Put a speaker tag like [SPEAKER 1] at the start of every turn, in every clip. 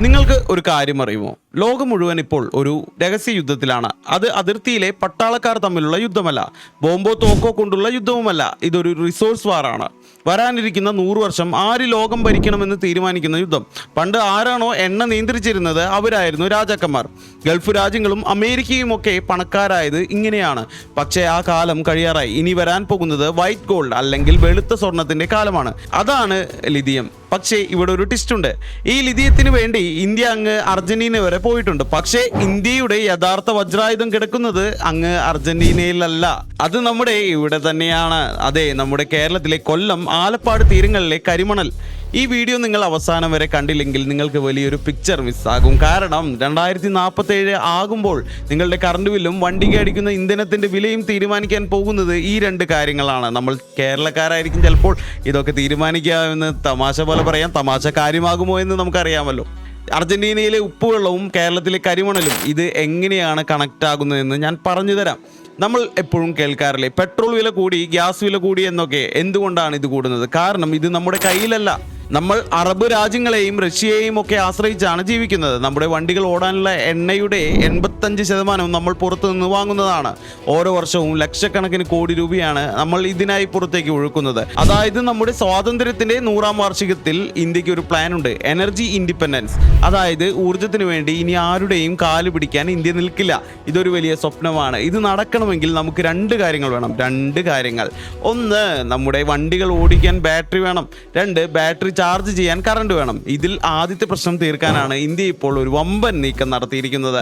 [SPEAKER 1] നിങ്ങൾക്ക് ഒരു കാര്യം അറിയുമോ? ലോകം മുഴുവൻ ഇപ്പോൾ ഒരു രഹസ്യ യുദ്ധത്തിലാണ്. അത് അതിർത്തിയിലെ പട്ടാളക്കാർ തമ്മിലുള്ള യുദ്ധമല്ല. ബോംബോ തോക്കോ കൊണ്ടുള്ള യുദ്ധവുമല്ല. ഇതൊരു റിസോഴ്സ് വാറാണ് വരാനിരിക്കുന്ന നൂറ് വർഷം ആര് ലോകം ഭരിക്കണമെന്ന് തീരുമാനിക്കുന്ന യുദ്ധം. പണ്ട് ആരാണോ എണ്ണ നിയന്ത്രിച്ചിരുന്നത് അവരായിരുന്നു രാജാക്കന്മാർ. ഗൾഫ് രാജ്യങ്ങളും അമേരിക്കയും ഒക്കെ പണക്കാരായത് ഇങ്ങനെയാണ്. പക്ഷേ ആ കാലം കഴിയാറായി. ഇനി വരാൻ പോകുന്നത് വൈറ്റ് ഗോൾഡ് അല്ലെങ്കിൽ വെളുത്ത സ്വർണത്തിന്റെ കാലമാണ്. അതാണ് ലിഥിയം. പക്ഷേ ഇവിടെ ഒരു ടിസ്റ്റ് ഉണ്ട്. ഈ ലിഥിയത്തിന് വേണ്ടി ഇന്ത്യ അങ്ങ് അർജന്റീന വരെ പോയിട്ടുണ്ട്. പക്ഷേ ഇന്ത്യയുടെ യഥാർത്ഥ വജ്രായുധം കിടക്കുന്നത് അങ്ങ് അർജന്റീനയിലല്ല. അത് നമ്മുടെ ഇവിടെ തന്നെയാണ്. അതെ നമ്മുടെ കേരളത്തിലെ കൊല്ലം ആലപ്പാട് തീരങ്ങളിലെ കരിമണൽ. ഈ വീഡിയോ നിങ്ങൾ അവസാനം വരെ കണ്ടില്ലെങ്കിൽ നിങ്ങൾക്ക് വലിയൊരു പിക്ചർ മിസ്സാകും കാരണം രണ്ടായിരത്തി നാൽപ്പത്തേഴ് ആകുമ്പോൾ നിങ്ങളുടെ കറണ്ട് ബില്ലും വണ്ടിക്ക് അടിക്കുന്ന ഇന്ധനത്തിന്റെ വിലയും തീരുമാനിക്കാൻ പോകുന്നത് ഈ രണ്ട് കാര്യങ്ങളാണ്. നമ്മൾ കേരളക്കാരായിരിക്കും ചിലപ്പോൾ ഇതൊക്കെ തീരുമാനിക്കാമെന്ന് തമാശ പോലെ പറയാം. തമാശ കാര്യമാകുമോ എന്ന് നമുക്കറിയാമല്ലോ. അർജന്റീനയിലെ ഉപ്പുവെള്ളവും കേരളത്തിലെ കരിമണലും ഇത് എങ്ങനെയാണ് കണക്റ്റ് ആകുന്നതെന്ന് ഞാൻ പറഞ്ഞു തരാം. നമ്മൾ എപ്പോഴും കേൾക്കാറില്ലേ? പെട്രോൾ വില കൂടി ഗ്യാസ് വില കൂടി എന്നൊക്കെ എന്തുകൊണ്ടാണ് ഇത് കൂടുന്നത്? കാരണം ഇത് നമ്മുടെ കയ്യിലല്ല. നമ്മൾ അറബ് രാജ്യങ്ങളെയും റഷ്യയെയും ഒക്കെ ആശ്രയിച്ചാണ് ജീവിക്കുന്നത്. നമ്മുടെ വണ്ടികൾ ഓടാനുള്ള എണ്ണയുടെ എൺപത്തഞ്ച് ശതമാനവും നമ്മൾ പുറത്തു നിന്ന് വാങ്ങുന്നതാണ്. ഓരോ വർഷവും ലക്ഷക്കണക്കിന് കോടി രൂപയാണ് നമ്മൾ ഇതിനായി പുറത്തേക്ക് ഒഴുക്കുന്നത്. അതായത് നമ്മുടെ സ്വാതന്ത്ര്യത്തിന്റെ നൂറാം വാർഷികത്തിൽ ഇന്ത്യയ്ക്ക് ഒരു പ്ലാൻ ഉണ്ട്. എനർജി ഇൻഡിപെൻഡൻസ് അതായത് ഊർജത്തിന് വേണ്ടി ഇനി ആരുടെയും കാൽ പിടിക്കാൻ ഇന്ത്യ നിൽക്കില്ല. ഇതൊരു വലിയ സ്വപ്നമാണ്. ഇത് നടക്കണമെങ്കിൽ നമുക്ക് രണ്ട് കാര്യങ്ങൾ വേണം. രണ്ട് കാര്യങ്ങൾ. ഒന്ന് നമ്മുടെ വണ്ടികൾ ഓടിക്കാൻ ബാറ്ററി വേണം. രണ്ട് ബാറ്ററി ചാർജ് ചെയ്യാൻ കറണ്ട് വേണം. ഇതിൽ ആദ്യത്തെ പ്രശ്നം തീർക്കാനാണ് ഇന്ത്യ ഇപ്പോൾ ഒരു വമ്പൻ നീക്കം നടത്തിയിരിക്കുന്നത്.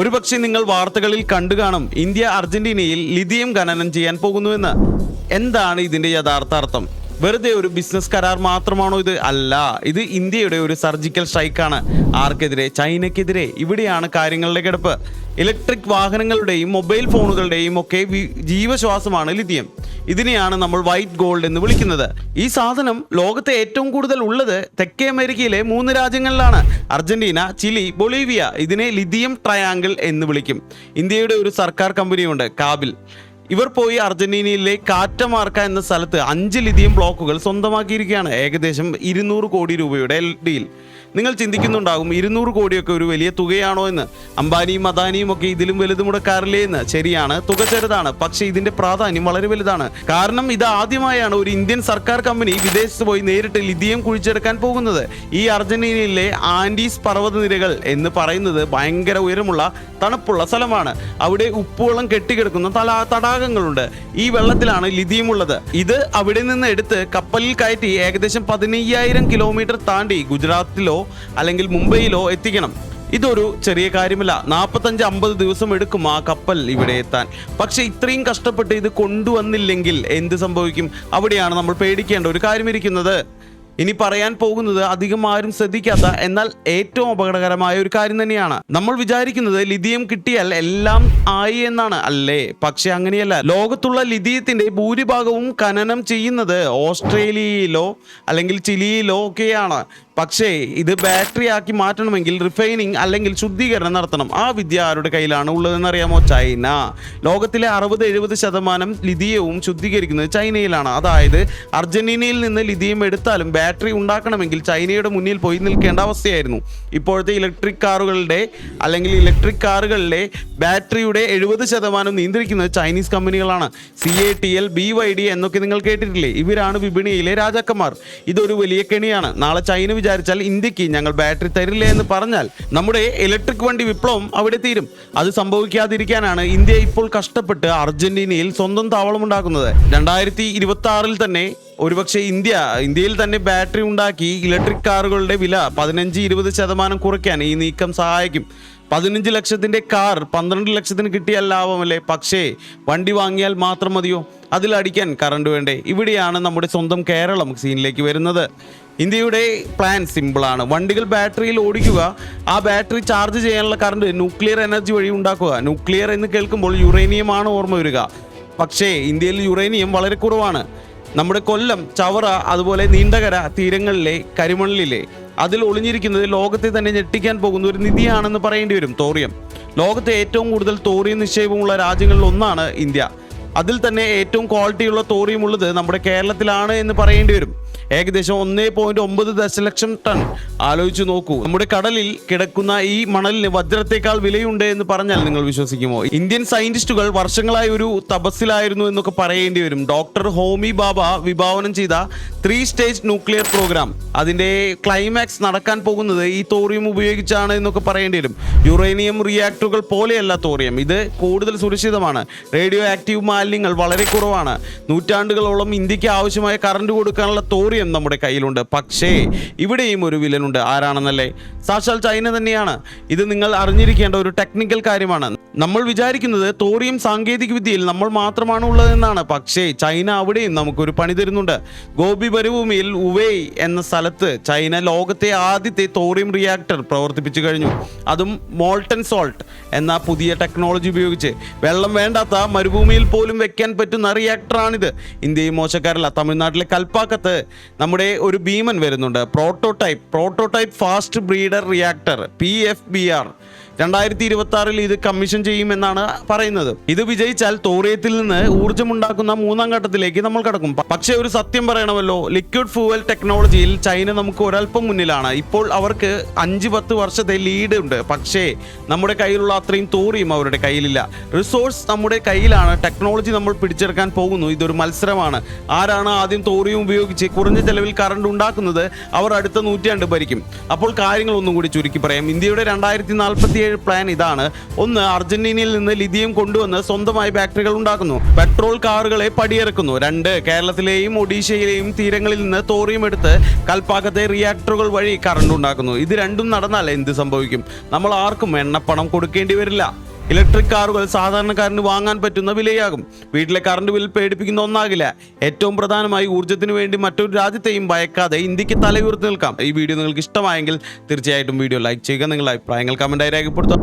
[SPEAKER 1] ഒരുപക്ഷെ നിങ്ങൾ വാർത്തകളിൽ കണ്ടു കാണും ഇന്ത്യ അർജന്റീനയിൽ ലിഥിയം ഖനനം ചെയ്യാൻ പോകുന്നുവെന്ന്. എന്താണ് ഇതിന്റെ യഥാർത്ഥ അർത്ഥം? വെറുതെ ഒരു ബിസിനസ് കരാർ മാത്രമാണോ ഇത്? അല്ല. ഇത് ഇന്ത്യയുടെ ഒരു സർജിക്കൽ സ്ട്രൈക്കാണ് ആർക്കെതിരെ? ചൈനയ്ക്കെതിരെ. ഇവിടെയാണ് കാര്യങ്ങളുടെ കിടപ്പ്. ഇലക്ട്രിക് വാഹനങ്ങളുടെയും മൊബൈൽ ഫോണുകളുടെയും ഒക്കെ ജീവശ്വാസമാണ് ലിഥിയം. ഇതിനെയാണ് നമ്മൾ വൈറ്റ് ഗോൾഡ് എന്ന് വിളിക്കുന്നത്. ഈ സാധനം ലോകത്തെ ഏറ്റവും കൂടുതൽ ഉള്ളത് തെക്കേ അമേരിക്കയിലെ മൂന്ന് രാജ്യങ്ങളിലാണ്. Argentina Chile Bolivia. ഇതിനെ ലിഥിയം ട്രയാങ്കിൾ എന്ന് വിളിക്കും. ഇന്ത്യയുടെ ഒരു സർക്കാർ കമ്പനിയുണ്ട് കാബിൽ. ഇവർ പോയി അർജന്റീനയിലെ കാറ്റമാർക്ക എന്ന സ്ഥലത്ത് അഞ്ച് ലിഥിയം ബ്ലോക്കുകൾ സ്വന്തമാക്കിയിരിക്കുകയാണ്. ഏകദേശം ഇരുന്നൂറ് കോടി രൂപയുടെ ഡീൽ നിങ്ങൾ ചിന്തിക്കുന്നുണ്ടാകും ഇരുന്നൂറ് കോടിയൊക്കെ ഒരു വലിയ തുകയാണോ എന്ന്. അംബാനിയും അദാനിയും ഒക്കെ ഇതിലും വലുത് മുടക്കാറില്ലേ എന്ന്. ശരിയാണ് തുക ചെറുതാണ് പക്ഷേ ഇതിന്റെ പ്രാധാന്യം വളരെ വലുതാണ്. കാരണം ഇത് ആദ്യമായാണ് ഒരു ഇന്ത്യൻ സർക്കാർ കമ്പനി വിദേശത്ത് പോയി നേരിട്ട് ലിഥിയം കുഴിച്ചെടുക്കാൻ പോകുന്നത്. ഈ അർജന്റീനയിലെ ആൻഡീസ് പർവതനിരകൾ എന്ന് പറയുന്നത് ഭയങ്കര ഉയരമുള്ള തണുപ്പുള്ള സ്ഥലമാണ്. അവിടെ ഉപ്പുവെള്ളം കെട്ടിക്കിടക്കുന്ന തല തടാകങ്ങളുണ്ട് ഈ വെള്ളത്തിലാണ് ലിഥിയം ഉള്ളത് ഇത് അവിടെ നിന്ന് എടുത്ത് കപ്പലിൽ കയറ്റി ഏകദേശം പതിനയ്യായിരം കിലോമീറ്റർ താണ്ടി ഗുജറാത്തിലോ അല്ലെങ്കിൽ മുംബൈയിലോ എത്തിക്കണം. ഇതൊരു ചെറിയ കാര്യമല്ല. നാൽപ്പത്തഞ്ച് അമ്പത് ദിവസം എടുക്കും ആ കപ്പൽ ഇവിടെ എത്താൻ. പക്ഷെ ഇത്രയും കഷ്ടപ്പെട്ട് ഇത് കൊണ്ടുവന്നില്ലെങ്കിൽ എന്ത് സംഭവിക്കും? അവിടെയാണ് നമ്മൾ പേടിക്കേണ്ട ഒരു കാര്യം ഇരിക്കുന്നത്. ഇനി പറയാൻ പോകുന്നത് അധികം ആരും ശ്രദ്ധിക്കാത്ത എന്നാൽ ഏറ്റവും അപകടകരമായ ഒരു കാര്യം തന്നെയാണ്. നമ്മൾ വിചാരിക്കുന്നത് ലിഥിയം കിട്ടിയാൽ എല്ലാം ആയി എന്നാണ്. അല്ലേ? പക്ഷെ അങ്ങനെയല്ല. ലോകത്തുള്ള ലിഥിയത്തിന്റെ ഭൂരിഭാഗവും ഖനനം ചെയ്യുന്നത് ഓസ്ട്രേലിയയിലോ അല്ലെങ്കിൽ ചിലിയിലോ ഒക്കെയാണ്. പക്ഷേ ഇത് ബാറ്ററി ആക്കി മാറ്റണമെങ്കിൽ റിഫൈനിങ് അല്ലെങ്കിൽ ശുദ്ധീകരണം നടത്തണം. ആ വിദ്യ ആരുടെ കയ്യിലാണ് ഉള്ളതെന്ന് അറിയാമോ ചൈന. ലോകത്തിലെ അറുപത് എഴുപത് ശതമാനം ലിഥിയവും ശുദ്ധീകരിക്കുന്നത് ചൈനയിലാണ്. അതായത് അർജന്റീനയിൽ നിന്ന് ലിഥിയം എടുത്താലും ബാറ്ററി ഉണ്ടാക്കണമെങ്കിൽ ചൈനയുടെ മുന്നിൽ പോയി നിൽക്കേണ്ട അവസ്ഥയായിരുന്നു. ഇപ്പോഴത്തെ ഇലക്ട്രിക് കാറുകളുടെ അല്ലെങ്കിൽ ഇലക്ട്രിക് കാറുകളിലെ ബാറ്ററിയുടെ എഴുപത് ശതമാനം നിയന്ത്രിക്കുന്നത് ചൈനീസ് കമ്പനികളാണ്. C A T L B Y D എന്നൊക്കെ നിങ്ങൾ കേട്ടിട്ടില്ലേ? ഇവരാണ് വിപണിയിലെ രാജാക്കന്മാർ. ഇതൊരു വലിയ കെണിയാണ്. നാളെ ചൈന വിചാരിച്ചാൽ ഇന്ത്യയ്ക്ക് ഞങ്ങൾ ബാറ്ററി തരില്ല എന്ന് പറഞ്ഞാൽ നമ്മുടെ ഇലക്ട്രിക് വണ്ടി വിപ്ലവം അവിടെ തീരും. അത് സംഭവിക്കാതിരിക്കാനാണ് ഇന്ത്യ ഇപ്പോൾ കഷ്ടപ്പെട്ട് അർജന്റീനയിൽ സ്വന്തം താവളം ഉണ്ടാക്കുന്നത് രണ്ടായിരത്തി ഇരുപത്തി ആറിൽ തന്നെ ഒരുപക്ഷെ ഇന്ത്യ ഇന്ത്യയിൽ തന്നെ ബാറ്ററി ഉണ്ടാക്കി ഇലക്ട്രിക് കാറുകളുടെ വില പതിനഞ്ച് ഇരുപത് ശതമാനം കുറയ്ക്കാൻ ഈ നീക്കം സഹായിക്കും. പതിനഞ്ച് ലക്ഷത്തിന്റെ കാർ പന്ത്രണ്ട് ലക്ഷത്തിന് കിട്ടിയാൽ ലാഭമല്ലേ? പക്ഷേ വണ്ടി വാങ്ങിയാൽ മാത്രം മതിയോ? അതിലടിക്കാൻ കറണ്ട് വേണ്ടേ? ഇവിടെയാണ് നമ്മുടെ സ്വന്തം കേരളം സീനിലേക്ക് വരുന്നത്. ഇന്ത്യയുടെ പ്ലാൻ സിമ്പിളാണ് വണ്ടികൾ ബാറ്ററിയിൽ ഓടിക്കുക ആ ബാറ്ററി ചാർജ് ചെയ്യാനുള്ള കറണ്ട് ന്യൂക്ലിയർ എനർജി വഴി ഉണ്ടാക്കുക. ന്യൂക്ലിയർ എന്ന് കേൾക്കുമ്പോൾ യുറേനിയമാണ് ഓർമ്മ വരിക. പക്ഷേ ഇന്ത്യയിൽ യുറേനിയം വളരെ കുറവാണ്. നമ്മുടെ കൊല്ലം ചവറ അതുപോലെ നീണ്ടകര തീരങ്ങളിലെ കരിമണലിലെ അതിൽ ഒളിഞ്ഞിരിക്കുന്നത് ലോകത്തെ തന്നെ ഞെട്ടിക്കാൻ പോകുന്ന ഒരു നിധിയാണെന്ന് പറയേണ്ടി വരും തോറിയം. ലോകത്തെ ഏറ്റവും കൂടുതൽ തോറിയം നിക്ഷേപമുള്ള രാജ്യങ്ങളിൽ ഒന്നാണ് ഇന്ത്യ. അതിൽ തന്നെ ഏറ്റവും ക്വാളിറ്റിയുള്ള തോറിയം ഉള്ളത് നമ്മുടെ കേരളത്തിലാണ് എന്ന് പറയേണ്ടി വരും. ഏകദേശം ഒന്നേ പോയിന്റ് ഒമ്പത് ദശലക്ഷം ടൺ. ആലോചിച്ചു നോക്കൂ. നമ്മുടെ കടലിൽ കിടക്കുന്ന ഈ മണലിന് വജ്രത്തെക്കാൾ വിലയുണ്ട് എന്ന് പറഞ്ഞാൽ നിങ്ങൾ വിശ്വസിക്കുമോ? ഇന്ത്യൻ സയന്റിസ്റ്റുകൾ വർഷങ്ങളായി ഒരു തപസ്സിലായിരുന്നു എന്നൊക്കെ പറയേണ്ടി വരും. ഡോക്ടർ ഹോമി ബാബ വിഭാവനം ചെയ്ത ത്രീ സ്റ്റേജ് ന്യൂക്ലിയർ പ്രോഗ്രാം അതിന്റെ ക്ലൈമാക്സ് നടക്കാൻ പോകുന്നത് ഈ തോറിയം ഉപയോഗിച്ചാണ് എന്നൊക്കെ പറയേണ്ടി വരും. യുറേനിയം റിയാക്ടറുകൾ പോലെയല്ല തോറിയം ഇത് കൂടുതൽ സുരക്ഷിതമാണ്. റേഡിയോ ആക്റ്റീവ് മാലിന്യങ്ങൾ വളരെ കുറവാണ്. നൂറ്റാണ്ടുകളോളം ഇന്ത്യയ്ക്ക് ആവശ്യമായ കറണ്ട് കൊടുക്കാനുള്ള തോറിയം നമ്മുടെ കയ്യിലുണ്ട്. പക്ഷേ ഇവിടെയും ഒരു വില്ലനുണ്ട്. ആരാണെന്നല്ലേ? സാക്ഷാൽ ചൈന തന്നെയാണ്. ഇത് നിങ്ങൾ അറിഞ്ഞിരിക്കേണ്ട ഒരു ടെക്നിക്കൽ കാര്യമാണ്. നമ്മൾ വിചാരിക്കുന്നത് തോറിയം സാങ്കേതിക വിദ്യയിൽ നമ്മൾ മാത്രമാണ് ഉള്ളതെന്നാണ്. പക്ഷേ ചൈന അവിടെയും നമുക്കൊരു പണി തരുന്നുണ്ട്. ഗോപി മരുഭൂമിയിൽ ഉവേ എന്ന സ്ഥലത്ത് ചൈന ലോകത്തെ ആദ്യത്തെ തോറിയം റിയാക്ടർ പ്രവർത്തിപ്പിച്ചു കഴിഞ്ഞു. അതും മോൾട്ടൻ സോൾട്ട് എന്ന പുതിയ ടെക്നോളജി ഉപയോഗിച്ച്. വെള്ളം വേണ്ടാത്ത മരുഭൂമിയിൽ പോലും വെക്കാൻ പറ്റുന്ന റിയാക്ടറാണിത് ഇന്ത്യയും മോശക്കാരല്ല തമിഴ്നാട്ടിലെ കൽപ്പാക്കത്ത് നമ്മുടെ ഒരു ഭീമൻ വരുന്നുണ്ട്. Prototype prototype fast breeder reactor P F B R രണ്ടായിരത്തി ഇരുപത്തി ആറിൽ ഇത് കമ്മീഷൻ ചെയ്യുമെന്നാണ് പറയുന്നത്. ഇത് വിജയിച്ചാൽ തോറിയത്തിൽ നിന്ന് ഊർജമുണ്ടാക്കുന്ന മൂന്നാം ഘട്ടത്തിലേക്ക് നമ്മൾ കടക്കും. പക്ഷേ ഒരു സത്യം പറയണമല്ലോ ലിക്വിഡ് ഫ്യൂവൽ ടെക്നോളജിയിൽ ചൈന നമുക്ക് ഒരല്പം മുന്നിലാണ്. ഇപ്പോൾ അവർക്ക് അഞ്ച് പത്ത് വർഷത്തെ ലീഡ് ഉണ്ട്. പക്ഷേ നമ്മുടെ കയ്യിലുള്ള അത്രയും തോറിയും അവരുടെ കയ്യിലില്ല. റിസോഴ്സ് നമ്മുടെ കയ്യിലാണ്. ടെക്നോളജി നമ്മൾ പിടിച്ചെടുക്കാൻ പോകുന്നു. ഇതൊരു മത്സരമാണ്. ആരാണ് ആദ്യം തോറിയും ഉപയോഗിച്ച് കുറഞ്ഞ ചെലവിൽ കറണ്ട് ഉണ്ടാക്കുന്നത്? അവർ അടുത്ത നൂറ്റാണ്ട് ഭരിക്കും. അപ്പോൾ കാര്യങ്ങൾ ഒന്നും കൂടി ചുരുക്കി പറയാം. ഇന്ത്യയുടെ രണ്ടായിരത്തി നാൽപ്പത്തി ഏഴ് പ്ലാൻ ഇതാണ്. ഒന്ന് അർജന്റീനയിൽ നിന്ന് ലിഥിയം കൊണ്ടുവന്ന് സ്വന്തമായി ബാറ്ററികൾ ഉണ്ടാക്കുന്നു. പെട്രോൾ കാറുകളെ പടിയിറക്കുന്നു. രണ്ട് കേരളത്തിലെയും ഒഡീഷയിലെയും തീരങ്ങളിൽ നിന്ന് തോറിയും എടുത്ത് കൽപ്പാക്കത്തെ റിയാക്ടറുകൾ വഴി കറണ്ട് ഉണ്ടാക്കുന്നു. ഇത് രണ്ടും നടന്നാൽ എന്ത് സംഭവിക്കും? നമ്മൾ ആർക്കും എണ്ണപ്പണം കൊടുക്കേണ്ടി വരില്ല. ഇലക്ട്രിക് കാറുകൾ സാധാരണക്കാരന് വാങ്ങാൻ പറ്റുന്ന വിലയാകും. വീട്ടിലെ കറണ്ട് ബിൽ പേടിപ്പിക്കുന്ന ഒന്നാകില്ല. ഏറ്റവും പ്രധാനമായി ഊർജത്തിന് വേണ്ടി മറ്റൊരു രാജ്യത്തെയും ഭയക്കാതെ ഇന്ത്യയ്ക്ക് തലയുയർത്തി നിൽക്കാം. ഈ വീഡിയോ നിങ്ങൾക്ക് ഇഷ്ടമായെങ്കിൽ തീർച്ചയായിട്ടും വീഡിയോ ലൈക്ക് ചെയ്യുക. നിങ്ങളുടെ അഭിപ്രായങ്ങൾ കമന്റായി രേഖപ്പെടുത്തുക.